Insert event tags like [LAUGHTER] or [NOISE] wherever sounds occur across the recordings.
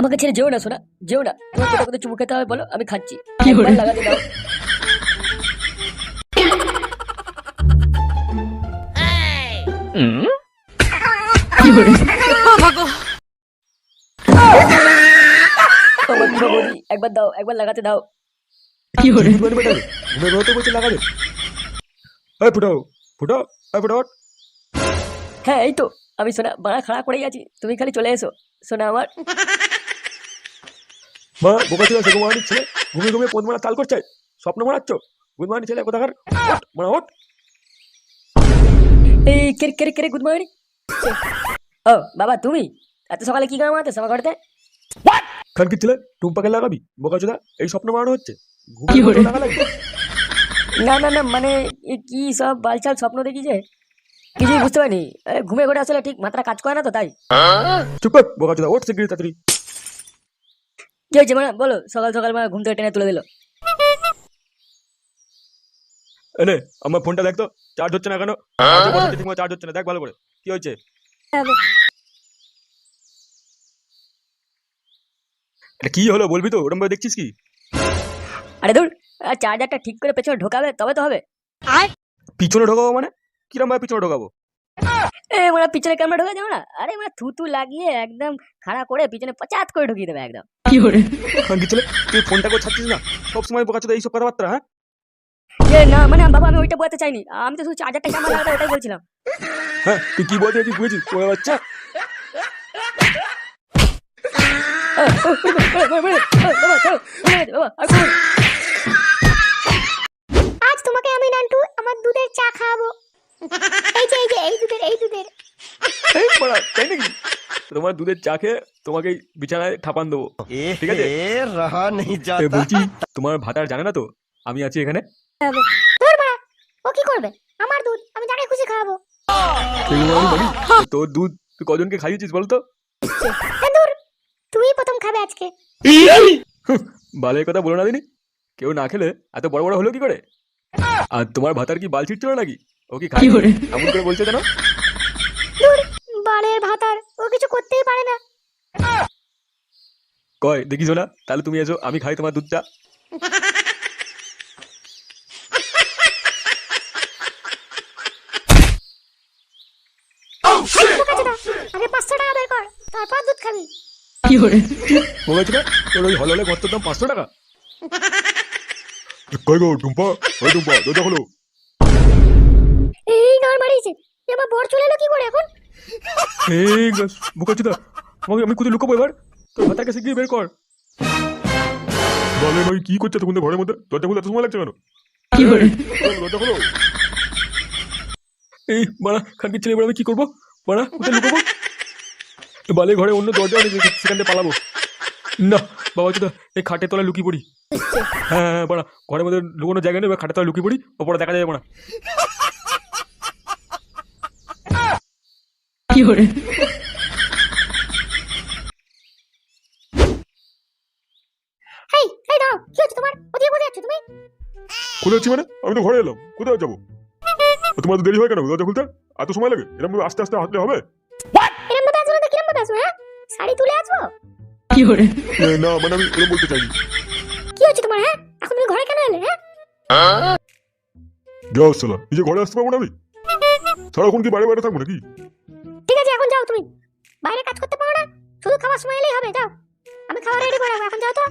আমাকে ছেড়ে যেও না শোনা যেও না। তোমার কোথায় কোথায় চুমু খেতে হবে বলো আমি খাচ্ছি। একবার লাগাতে দাও। একবার দাও একবার লাগাতে দাও। বলছে লাগাবে। এই এই হ্যাঁ এই তো। আমি সোনা বাড়া খাড়া করেই আছি। তুমি খালি চলে এসো। সোনা আমার মা বোকা ছিল সে ঘুমানি ছেলে। ঘুমিয়ে ঘুমিয়ে পদ মারা তাল করছে। স্বপ্ন মারাচ্ছ ঘুমানি ছেলে কোথাকার? ওঠ, মারা ওঠ। এই কেরে কেরে কেরে গুড মর্নিং ও বাবা তুমি? এত সকালে কি কাম আছে আমার ঘরেতে? খানকি ছেলে টুম্পাকে লাগাবি বোকা চোদা এই স্বপ্ন মারানো হচ্ছে। না না না মানে কি সব বালচাল স্বপ্ন দেখি যে? কিছুই বুঝতে পারিনি। ঘুমে ঘরে আসলে ঠিক মাথাটা কাজ করে না তো তাই? চুপ কর বোকা চোদা ওঠ শিগগিরি তাড়াতাড়ি। কি হয়েছে মানে? বলো সকাল সকাল মানে ঘুম থেকে টেনে তুলে দিল। এনে আমার ফোনটা দেখ তো চার্জ হচ্ছে না কেন? চার্জ হচ্ছে না দেখ ভালো করে কি হয়েছে? এটা কি হলো বলবি তো ওরম ভাবে দেখছিস কি? আরে দূর চার্জারটা ঠিক করে পেছনে ঢোকাবে তবে তো হবে। পিছনে ঢোকাবো মানে? কিরম ভাবে পিছনে ঢোকাবো? এ মানে পিছনে ক্যামেরা ঢোকা যাবে না আরে মানে থুতু লাগিয়ে একদম খাড়া করে পিছনে পচাত করে ঢুকিয়ে দেবে একদম। খানকি ছেলে? তুই ফোনটা করে ছাড়ছিস না? সবসময় বোকা চোদা এইসব কথাবার্তা হ্যাঁ? এ না মানে বাবা আমি ওইটা বোঝাতে চাইনি। আমি তো শুধু চার্জারটা লাগাতে ওটাই বলছিলাম। হ্যাঁ তুই কি বলতে চাইছিস? বুঝেছিস? ওই বাচ্চা? করো। আজ তোমাকে আমি নান্টু আমার দুধের চা খাওয়াবো। এই যে এই যে এই দুধের এই দুধের। এই বাড়া, তাই নাকি? তোমার দুধের চা খেয়ে তোমাকে বিছানায় থাপান দেবো। ঠিক আছে? বলছি তোমার ভাতার জানে না তো? আমি আছি এখানে। ও কি করবে? আমার দুধ আমি যাকে খুশি খাওয়াবো। তোর দুধ তুই কজনকে খাইয়েছিস বলতো? তুই প্রথম খাবে আজকে। বালের কথা বলো না দিনি। কেউ না খেলে এত বড় বড় হলো কি করে? আর তোমার ভাতার কি বাল ছিটছিল নাকি? ও কি খাই এমন করে বলছে কেন? বালের ভাতার ও কিছু করতেই পারে না। কয় দেখিস না? তাহলে তুমি এসো আমি খাই তোমার দুধটা। আগে পাঁচশো টাকা বের কর তারপর দুধ খাবি। বলেছিল তোর ওই হলহলে গর্তের দাম পাঁচশো টাকা? কই গো টুম্পা? ওই টুম্পা দরজা খোলো। এই নর মারিয়েছে এ আমার বর চলে এলো কি করে এখন? এই বুকাচ্ছিদা আমাকে আমি কোথায় লুকাবো এবার? তোর ভাতাকে শিগগিরি বের কর। বলে ভাই কি করছে তখন ঘরের মধ্যে? দরজা খুলতে এত সময় লাগছে কেন? খোলো, দরজা খোলো। এই বাড়া খানকে ছেলে এবার আমি কি করব? বাড়া কোথায় লুকাবো? বালে ঘরে অন্য দরজা নেই সেখান থেকে পালাবো। না বাবা চুদা এই খাটের তলায় লুকিয়ে পড়ি। হ্যাঁ হ্যাঁ বাড়া ঘরের মধ্যে লুকানোর জায়গা নেই এবার খাটের তলায় লুকিয়ে পড়ি ওপরে দেখা যাবে বাড়া। এই দাও কি হচ্ছে তোমার? ওদিকে কোথায় যাচ্ছ তুমি? খুলে যাচ্ছি মানে? আমি তো ঘরে এলাম। কোথায় যাব? তোমার তো দেরি হয় কেন? দরজা খুলতে? এত সময় লাগে? এরকম আস্তে আস্তে হাঁটলে হবে? এরম ভাবে আসব না কিরম আসব হ্যাঁ? শাড়ি তুলে আসব? এ, না মানে আমি এরকম বলতে চাইনি। কি হচ্ছে তোমার হ্যাঁ? এখন তুমি ঘরে কেন এলে হ্যাঁ? যাও সালা নিজে ঘরে আসতে পারব না আমি? সারাক্ষণ কি বাইরে বাইরে থাকব নাকি? আছে এখন যাও তুমি। বাইরে কাজ করতে পারো না। শুধু খাওয়ার সময় এলেই হবে যাও। আমি খাওয়া রেডি করে এখন যাও তো।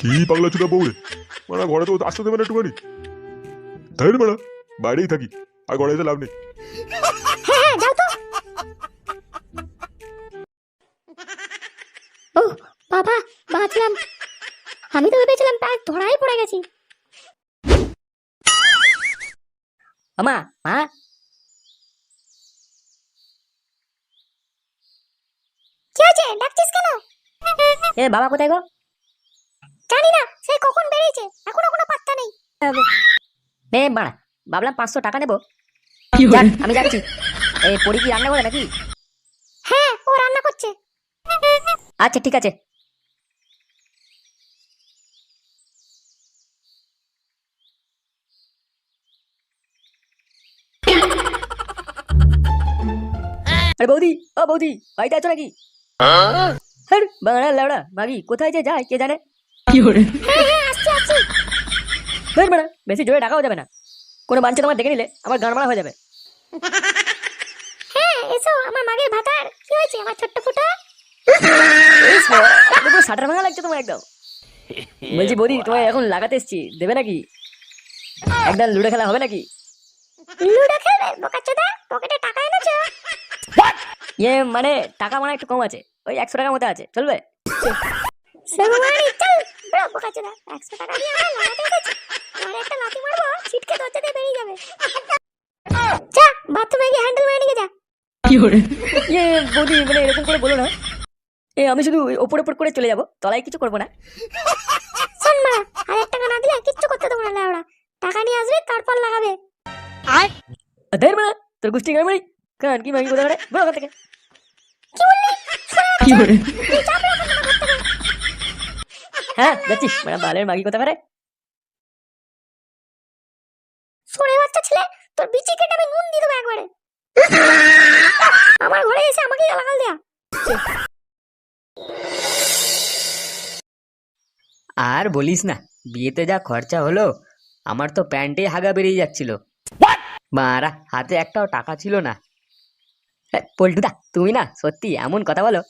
কি পাগলা চুটা বউরে? মানে ঘরে তো আসতে দেবে না একটুখানি। তাই না মানে বাইরেই থাকি আর ঘরে এসে লাভ নেই। হ্যাঁ হ্যাঁ যাও তো। ও বাবা বাঁচলাম। আমি তো ভেবেছিলাম প্রায় ধরাই পড়ে গেছি। আমা মা কি হয়েছে? ডাকছিস কেন? এ বাবা কোথায় গো? জানি না সেই কখন বেরিয়েছে? এখনও কোনো পাত্তা নেই। এ বাড়া ভাবলাম পাঁচশো টাকা নেব। যাক, আমি যাচ্ছি। এই পরি কি রান্না করে নাকি? হ্যাঁ ও রান্না করছে। আচ্ছা ঠিক আছে। আরে বৌদি ও বৌদি বাড়িতে আছো নাকি? হ্যাঁ বাংলা লাউড়া মাগি কোথায় যে যায় কে জানে? আসছি আসছি ধর বাড়া বেশি জোরে ডাকাও যাবে না। কোনো বাঞ্চা তোমার দেখে নিলে আমার গান মারা হয়ে যাবে। হ্যাঁ এসো আমার মাগের ভাতার কি হয়েছে আমার ছোট্ট ফুটো? সাটার ভাঙা লাগছে তোমার একদম। বলছি বৌদি তোমায় এখন লাগাতে এসছি দেবে নাকি? একদম লুডো খেলা হবে নাকি? লুডো খেলবে বোকাচোদা পকেটে টাকা এনেছো? ইয়ে মানে টাকা মানে একটু কম আছে। ওই একশো টাকার মতো আছে। চলবে? সেগুমানি চল বড় বোকাচোদা একশো টাকা দিয়ে আমার লাগাতে এসেছি আর একটা লাথি মারবো ছিটকে দরজা দিয়ে বেরিয়ে যাবে। যা বাথরুমে গিয়ে হ্যান্ডেল মেরে নিয়ে যা। বৌদি এরকম করে বলো না। এ আমি শুধু ওপর ওপর করে চলে যাব। তলায় কিছু করব না। শোন মা হাজার টাকা না দিলে কিচ্ছু করতে দেবো না টাকা নিয়ে আসবে তারপর লাগাবে। আর মানে তোর গোষ্ঠী গাড়ি কারণ কি মাগি কোথায় বলো ওখান থেকে। হ্যাঁ যাচ্ছি। মানে বালের মাগি কোথা করে সরে বাচ্চা ছেলে তোর বিচি কেটে আমি নুন দিয়ে দেবো একবারে। আমার ঘরে এসে আমাকে গালাগাল দেয়া। আর বলিস না বিয়েতে যা খরচা হলো আমার তো প্যান্টে হাগা বেরিয়ে যাচ্ছিল। মারা হাতে একটাও টাকা ছিল না। পল্টুদা তুমি না সত্যি এমন কথা বলো।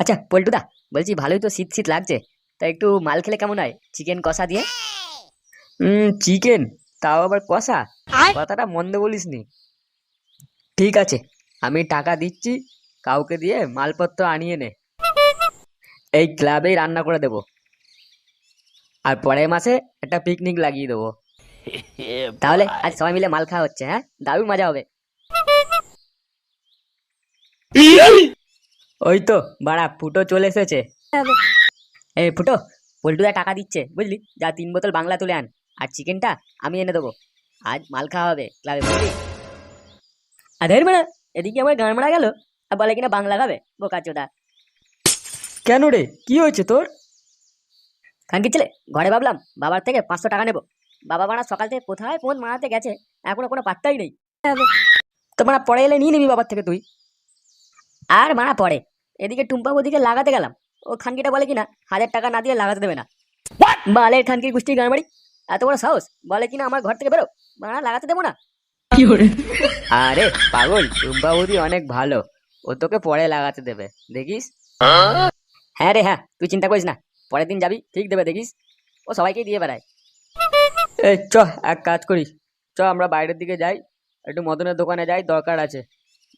আচ্ছা পল্টুদা বলছি ভালোই তো শীত শীত লাগছে। তা একটু মাল খেলে কেমন হয়? চিকেন কষা দিয়ে? হুম চিকেন তাও আবার কষা? কথাটা মন্দ বলিসনি। ঠিক আছে আমি টাকা দিচ্ছি কাউকে দিয়ে মালপত্র আনিয়ে নে। এই ক্লাবেই রান্না করে দেবো। আর পরের মাসে একটা পিকনিক লাগিয়ে দেবো। [LAUGHS] তাহলে আজ সবাই মিলে মাল খাওয়া হচ্ছে হ্যাঁ? দারুণ মজা হবে। ওই তো বাড়া ফুটো চলে এসেছে। এই ফুটো পল্টুদা টাকা দিচ্ছে বুঝলি? যা তিন বোতল বাংলা তুলে আন আর চিকেনটা আমি এনে দেবো। আজ মাল খাওয়া হবে ক্লাবে বুঝলি? আধের মেলা এদিকে আমার গান মারা গেল আর বলে কিনা বাংলা খাবে বোকা চোদা। কেন রে? কি হয়েছে তোর? খানকি ছেলে ঘরে ভাবলাম বাবার থেকে পাঁচশো টাকা নেব। বাবা মারা সকাল থেকে কোথায় ফোন মারাতে গেছে এখনও কোনো পাত্তাই নেই। তো মারা পরে এলে নিয়ে নিবি বাবার থেকে তুই। আর মারা পরে এদিকে টুম্পা ওদিকে লাগাতে গেলাম। ও খানকিটা বলে কিনা হাজার টাকা না দিয়ে লাগাতে দেবে না। বালের খানকির গোষ্ঠী গানবাড়ি এত বড় সাহস বলে কিনা আমার ঘর থেকে বেরো মারা লাগাতে দেবো না। আরে পাগল টুম্পা বৌদি অনেক ভালো ও তোকে পরে লাগাতে দেবে দেখিস? হ্যাঁ রে হ্যাঁ তুই চিন্তা করিস না পরের দিন যাবি ঠিক দেবে দেখিস? ও সবাইকে দিয়ে বেড়ায়। এই চ এক কাজ করি চ আমরা বাইরের দিকে যাই একটু মদনের দোকানে যাই দরকার আছে।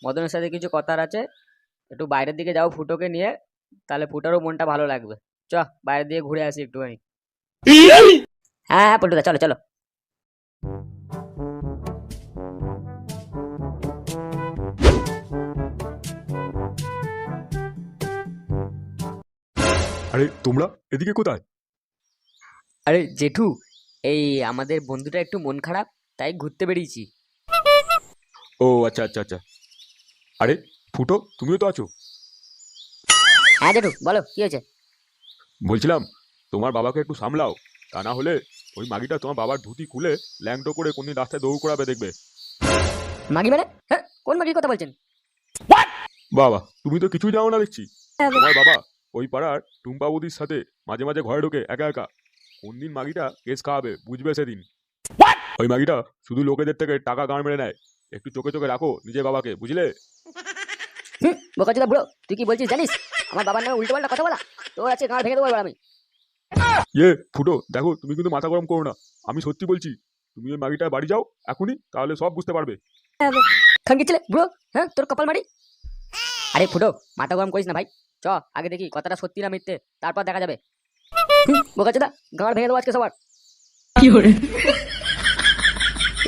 মদনের সাথে কিছু কথার আছে একটু বাইরের দিকে যাও ফুটোকে নিয়ে তাহলে ফুটোরও মনটা ভালো লাগবে। চ বাইরের দিকে ঘুরে আসি একটুখানি। হ্যাঁ হ্যাঁ পল্টুদা চলো চলো। আরে তোমরা? এদিকে কোথায়? আরে জেঠু এই আমাদের বন্ধুটা একটু মন খারাপ তাই ঘুরতে বেরিয়েছি। ও আচ্ছা আচ্ছা আচ্ছা। আরে ফুটো তুমিও তো আছো? হ্যাঁ জেঠু বলো কি হয়েছে? বলছিলাম তোমার বাবাকে একটু সামলাও তা না হলে ওই মাগিটা তোমার বাবার ধুতি খুলে ল্যাংটো করে কোনদিন রাস্তায় দৌড় করাবে দেখবে। মাগি মানে? হ্যাঁ কোন মাগির কথা বলছেন? বাবা তুমি তো কিছুই জানো না দেখছি। তোমার বাবা ওই পাড়ার টুম্পা বৌদির সাথে মাঝে মাঝে ঘরে ঢোকে একা একা। কোন দিন মাগিটা কেস খাওয়াবে বুঝবে সেদিন। ওই মাগিটা শুধু লোকেদের থেকে টাকা গান মেরে নেয়। একটু চোখে চোখে রাখো নিজের বাবাকে বুঝলে? বোকাচোদা বুড়ো তুই কি বলছিস জানিস? আমার বাবার নামে উল্টো পাল্টা কথা বলা? তোর আছে গাঁড় ভেঙে দেবো আমি। ইয়ে ফুটো দেখো তুমি কিন্তু মাথা গরম করো না। আমি সত্যি বলছি তুমি ওই মাগিটার বাড়ি যাও এখনই তাহলে সব বুঝতে পারবে। খানকি ছেলে বুড়ো? হ্যাঁ তোর কপাল মারি? আরে ফুটো মাথা গরম করিস না ভাই। চ আগে দেখি কথাটা সত্যি না মিথ্যে তারপর দেখা যাবে। বোকাচোদা গাঁড় ভেঙে দেবো আজকে সবার। কি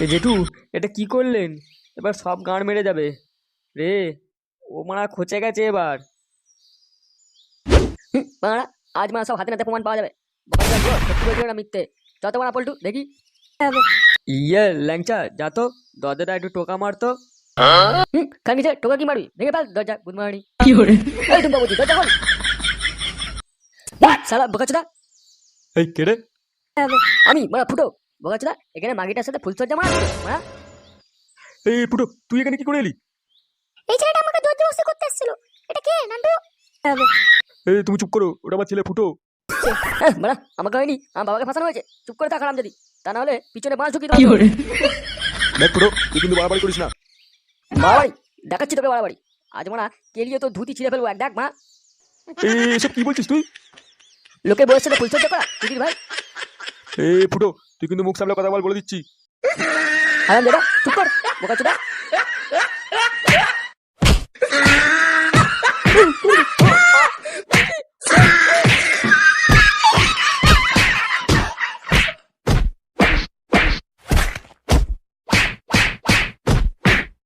এ জেঠু এটা কি করলেন? এবার সব গাঁড় মেরে যাবে। রে ও মারা খচে গেছে এবার। মারা আজ মারা সব হাতে নাতে প্রমাণ পাওয়া যাবে। সত্যি বলছিল না মিথ্যে। যত মারা পল্টু দেখি। ইয়ে ল্যাংচা যা তো দরজাটা একটু টোকা মারতো খানকি টোকা কি মারবি? ভেঙে ফেল দরজা গুড মর্নিং এই তুমি বাবুজি দরজা খোল। সালা বোকাচোদা। এই কেড়ে আমি মারা ফুটো। বোকাচোদা এখানে মাগিটার সাথে ফুলসজ্জা মারা। মারা। এই ফুটো তুই এখানে কি করে এলি? এই ছেলেটা জবরদস্তি করতে এসেছিল। এটা কে নান্টু? এই তুমি চুপ করো ওটা আমার ছেলে ফুটো। হ্যাঁ বাড়া আমাকে হয়নি আমার বাবাকে ফাঁসানো হয়েছে। চুপ করে থাক যদি তা না হলে পিছনে বাঁশ ঢুকিয়ে দেবো দেখ ফুটো তুই কিন্তু বাড়াবাড়ি করিস না। বাড়াবাড়ি? দেখাচ্ছি তোকে বাড়াবাড়ি। আজ মানা কেলিয়ে তো ধুতি ছিঁড়ে ফেলব এক ডাক মা। এই এসব কি বলছিস তুই? লোকে বয়সের সাথে পরিচর্যা করা দিদির ভাই। এই ফুটো তুই কিন্তু মুখ সামলে কথা বল বলে দিচ্ছি। আরাম দাদা চুপ কর বোকা চোদা